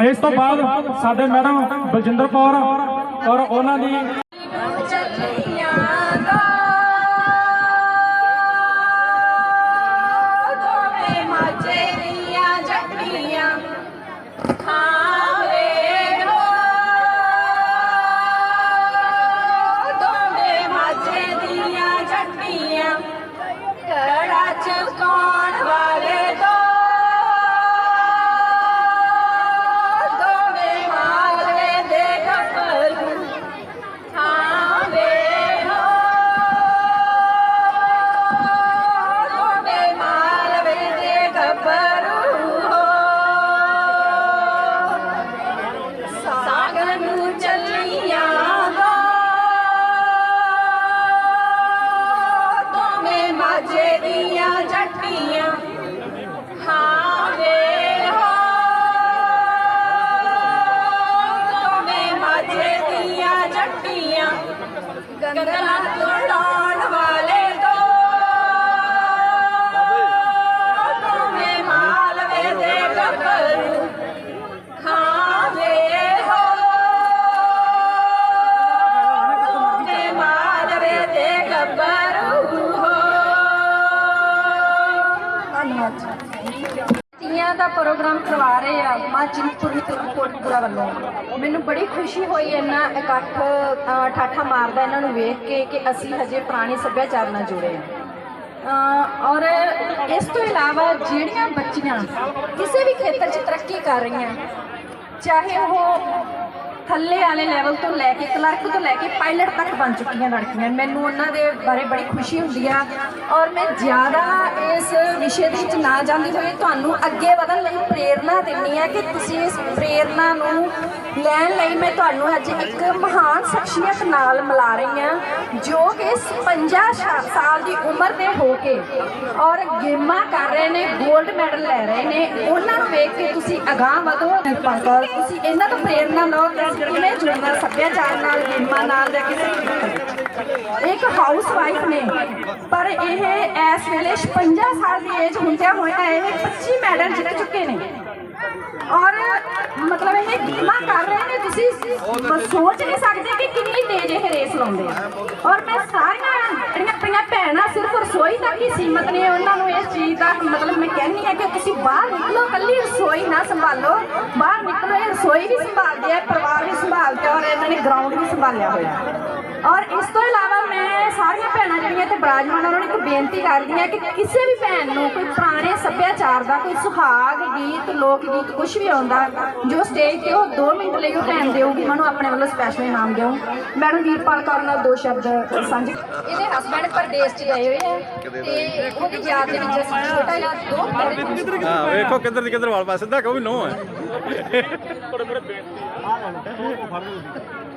ਇਸ ਤੋਂ ਬਾਅਦ ਸਾਡੇ ਮੈਡਮ ਬਲਜਿੰਦਰ ਕੌਰ ਔਰ ਉਹਨਾਂ ਦੀ ਚੱਲੀਆਂ चट्टियां गंगा तोड़ा ਪ੍ਰੋਗਰਾਮ ਕਰਵਾ ਰਹੇ ਆ ਮਾਂ ਚਿੰਤਪੁਰ ਕੋਟਪੁਰਾ ਵੱਲੋਂ। ਮੈਨੂੰ ਬੜੀ ਖੁਸ਼ੀ ਹੋਈ ਇੰਨਾ ਇਕੱਠ ਠਾਠਾ ਮਾਰਦਾ ਇਹਨਾਂ ਨੂੰ ਵੇਖ ਕੇ ਕਿ ਅਸੀਂ ਹਜੇ ਪੁਰਾਣੇ ਸੱਭਿਆਚਾਰ ਨਾਲ ਜੁੜੇ ਆ ਔਰ ਇਸ ਤੋਂ ਇਲਾਵਾ ਜਿਹੜੀਆਂ ਬੱਚੀਆਂ ਕਿਸੇ ਵੀ ਖੇਤਰ 'ਚ ਤਰੱਕੀ ਕਰ ਰਹੀਆਂ, ਚਾਹੇ ਉਹ ਥੱਲੇ ਵਾਲੇ ਲੈਵਲ ਤੋਂ ਲੈ ਕੇ ਕਲਰਕ ਤੋਂ ਲੈ ਕੇ ਪਾਇਲਟ ਤੱਕ ਬਣ ਚੁੱਕੀਆਂ ਲੜਕੀਆਂ। ਮੈਨੂੰ ਉਹਨਾਂ ਦੇ ਬਾਰੇ ਬੜੀ ਖੁਸ਼ੀ ਹੁੰਦੀ ਆ ਔਰ ਮੈਂ ਜ਼ਿਆਦਾ ਇਸ ਵਿਸ਼ੇ ਦੇ ਵਿੱਚ ਨਾ ਜਾਂਦੀ ਹੋਈ ਤੁਹਾਨੂੰ ਅੱਗੇ ਵਧਣ ਲਈ ਪ੍ਰੇਰਨਾ ਦਿੰਨੀ ਆ ਕਿ ਤੁਸੀਂ ਇਸ ਪ੍ਰੇਰਨਾ ਨੂੰ ਲੈਣ ਲਈ ਮੈਂ ਤੁਹਾਨੂੰ ਅੱਜ ਇੱਕ ਮਹਾਨ ਸ਼ਖਸੀਅਤ ਨਾਲ ਮਿਲਾ ਰਹੀ ਹਾਂ ਜੋ ਕਿ 50 ਸ਼ਾ- ਸਾਲ ਦੀ ਉਮਰ ਦੇ ਹੋ ਕੇ ਔਰ ਗੇਮਾਂ ਕਰ ਰਹੇ ਨੇ 골ਡ ਮੈਡਲ ਲੈ ਰਹੇ ਨੇ। ਉਹਨਾਂ ਨੂੰ ਵੇਖ ਕੇ ਤੁਸੀਂ ਅਗਾਹ ਵਧੋ। ਪਰ ਤੁਸੀਂ ਇਹਨਾਂ ਤੋਂ ਪ੍ਰੇਰਣਾ ਲਓ ਕਿ ਜੁੜਨਾ, ਸੱਭਿਆਚਾਰ ਨਾਲ, ਗੇਮਾਂ ਨਾਲ ਜਾਂ ਕਿਸੇ ਇੱਕ ਹਾਊਸ ਵਾਈਫ ਨੇ, ਪਰ ਇਹ ਇਸ ਵੇਲੇ 56 ਸਾਲ ਦੀ ਏਜ ਹੁੰਦਿਆਂ ਹੋਇਆਂ ਇਹ 25 ਮੈਡਲ ਜਿੱਤ ਚੁੱਕੇ ਨੇ। ਔਰ ਮਤਲਬ ਇਹ ਗੇਮਾਂ ਕਰ ਰਹੇ ਨੇ ਤੁਸੀਂ। ਸੋਚ ਨਹੀਂ ਸਕਦੇ ਕਿ ਕਿੰਨੀ ਤੇਜ਼ ਇਹ ਰੇਸ ਲਾਉਂਦੇ ਆ। ਔਰ ਮੈਂ ਸਾਰੀਆਂ ਜਿਹੜੀਆਂ ਆਪਣੀਆਂ ਭੈਣਾਂ ਸਿਰਫ ਰਸੋਈ ਤੱਕ ਹੀ ਸੀਮਤ ਨੇ, ਉਹਨਾਂ ਨੂੰ ਇਸ ਚੀਜ਼ ਦਾ ਮਤਲਬ ਮੈਂ ਕਹਿੰਦੀ ਆ ਕਿ ਤੁਸੀਂ ਬਾਹਰ ਨਿਕਲੋ ਕੱਲੀ ਰਸੋਈ ਨਾ ਸੰਭਾਲੋ। ਬਾਹਰ ਨਿਕਲੋ, ਇਹ ਰਸੋਈ ਵੀ ਸੰਭਾਲਦੇ ਆ ਪਰਿਵਾਰ ਵੀ ਸੰਭਾਲਦੇ ਔਰ ਇਹਨਾਂ ਨੇ ਗਰਾਊਂਡ ਵੀ ਸੰਭਾਲਿਆ ਹੋਇਆ। ਔਰ ਇਸ ਤੋਂ ਇਲਾਵਾ ਮੈਂ ਸਾਰੀਆਂ ਭੈਣਾਂ ਜਿਹੜੀਆਂ ਤੇ ਬਰਾਜਮਾਨ ਉਹਨਾਂ ਨੂੰ ਇੱਕ ਬੇਨਤੀ ਕਰਦੀ ਹਾਂ ਕਿ ਕਿਸੇ ਵੀ ਭੈਣ ਨੂੰ ਕੋਈ ਪੁਰਾਣੇ ਸੱਭਿਆਚਾਰ ਦਾ ਕੋਈ ਸੁਹਾਗ ਗੀਤ ਲੋਕ ਗੀਤ ਕੁਝ ਵੀ ਆਉਂਦਾ ਜੋ ਸਟੇਜ ਤੇ ਉਹ 2 ਮਿੰਟ ਲਈ ਉਹ ਭੈਣ ਦੇਊਗੀ ਮੈਨੂੰ ਆਪਣੇ ਵੱਲੋਂ ਸਪੈਸ਼ਲ ਇਨਾਮ ਦਿਓ ਮੈਡਮ ਵੀਰਪਾਲ ਕੌਰ ਨਾਲ ਦੋ ਸ਼ਬਦ ਸਾਂਝੇ। ਇਹਦੇ ਹਸਬੰਡ ਪਰਦੇਸ 'ਚ ਗਏ ਹੋਏ ਆ। ਤੇ ਉਹਦੀ ਯਾਦ ਦੇ ਵਿੱਚ ਅਸੀਂ ਛੋਟਾ ਜਿਹਾ ਦੋ ਮਿੰਟ ਹਾਂ ਵੇਖੋ ਕਿੱਧਰ ਦੀ ਕਿੱਧਰ ਵਾਲ ਪਾ ਸਿੱਧਾ ਕਹੋ ਵੀ ਨੋ ਹੈ। ਟਿਕਾ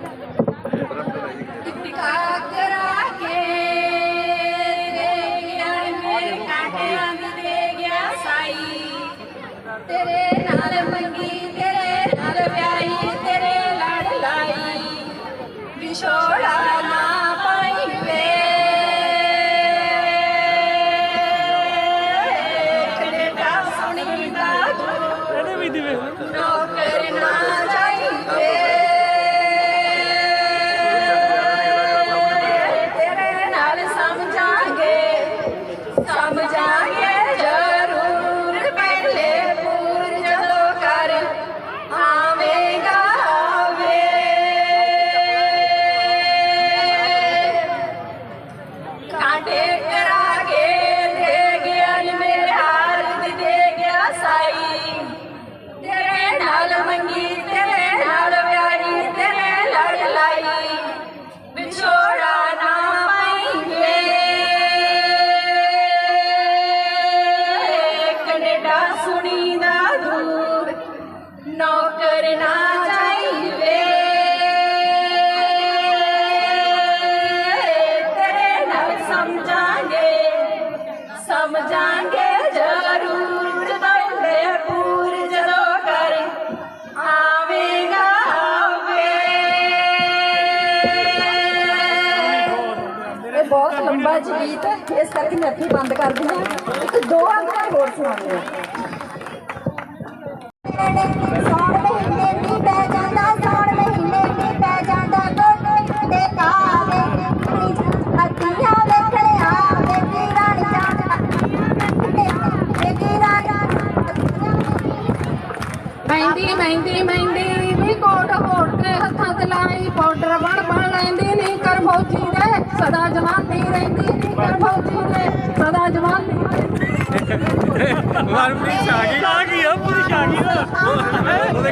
ਇਸ ਇੱਥੇ ਬੰਦ ਕਰ ਹਾਂ। ਇੱਕ ਦੋ ਅੰਗਾਂ ਹੋਰ ਸੁਣਾਉਂਦੇ ਹਾਂ। ਮਹਿੰਦੀ ਮਹਿੰਦੀ ਮਹਿੰਦੀ ਨੀ ਕੋਟ ਹੋੜ ਕੇ ਹੱਥਾਂ ਤੇ ਲਾਈ। ਪਾਊਡਰ ਬਣ ਬਣ ਲੈਂਦੀ ਨੀ ਕਰ ਫੌਜੀ ਦੇ। ਸਦਾ ਜਵਾਨੀ ਰਹਿੰਦੀ ਨੀ ਕਰ ਫੌਜੀ ਦੇ। ਸਦਾ ਜਵਾਨੀ ਮਨਪ੍ਰੀਤ ਆ ਗਈ ਆ? ਗਈ ਆ? ਪੂਰੀ ਆ? ਗਈ ਉਹਦੇ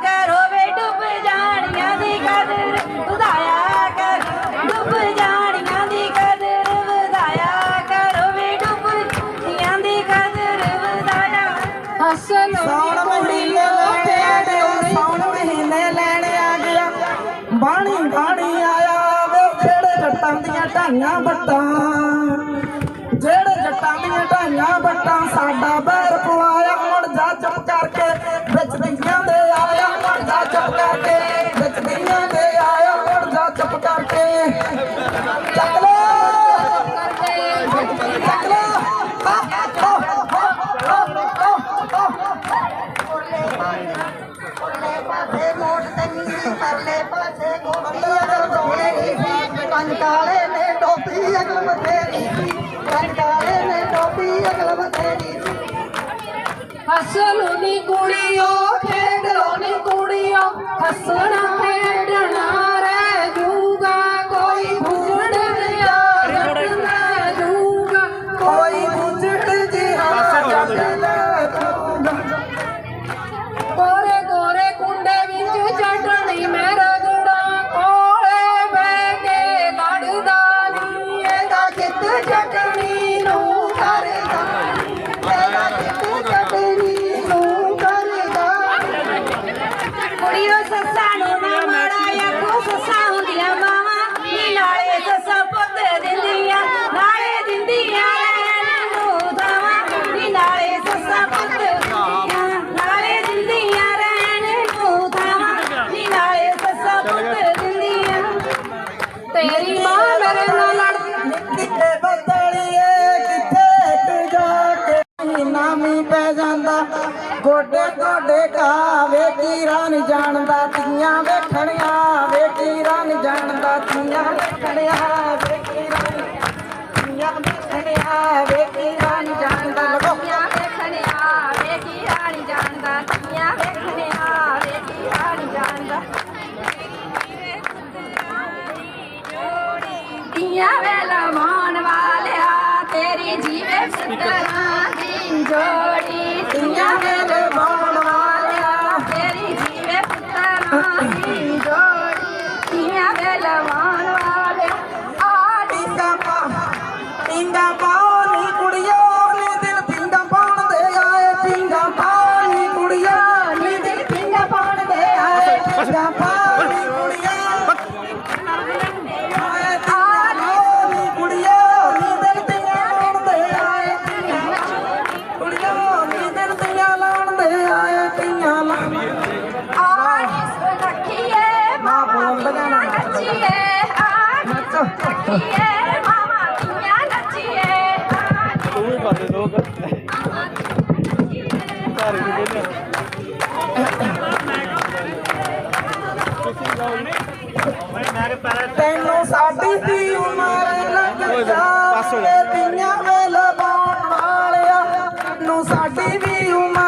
ਬਾਣੀ ਬਾਣੀ ਆਇਆ ਵੇ ਜਿਹੜੇ ਜੱਟਾਂ ਦੀਆਂ ਢਾਈਆਂ ਬੱਟਾਂ, ਜਿਹੜੇ ਜੱਟਾਂ ਦੀਆਂ ਢਾਈਆਂ ਬੱਟਾਂ ਸਾਡਾ ਬੈ ਗੋਡੇ ਗੋਡੇ ਕਾਵੇ ਕੀ ਰਾਨ ਜਾਣਦਾ ਤੀਆਂ ਵੇਖਣਿਆ ਵੇ ਕੀ ਰਨ ਜਾਣਦਾ ਤੀਆਂ ਵੇਖਣਿਆ ਵੇ ਕੀ ਰਨ ਤੀਆਂ ਵੇਖਣਿਆ ਵੇ ਕੀ ਰਨ ਜਾਣਦਾ ਤੀਆਂ ਵੇਖਣਿਆ ਵੇ ਕੀ ਰਨ ਜਾਣਦਾ ਤੀਆਂ ਵੇਖਣਿਆ ਵੇ ਕੀ ਰਨ ਜਾਣਦਾ। ਤੀਆਂ ਵੇਲਾ ਮਾਨ ਵਾਲਿਆ ਤੇਰੀ ਜੀਵੇ ਸਤਰਾ ਤੂੰ ਵੀ ਪਾ ਦੇ ਦੋ ਘਰ ਵੀ ਬੋਲਿਆ ਤੈਨੂੰ ਸਾਡੀ ਦੀ ਉਮਰ ਲੱਗਦਾ ਪਾਸੋਂ ਤੀਆਂ ਵੇਲ ਬਾਣ ਵਾਲਿਆ। ਤੈਨੂੰ ਸਾਡੀ ਦੀ ਉਮਰ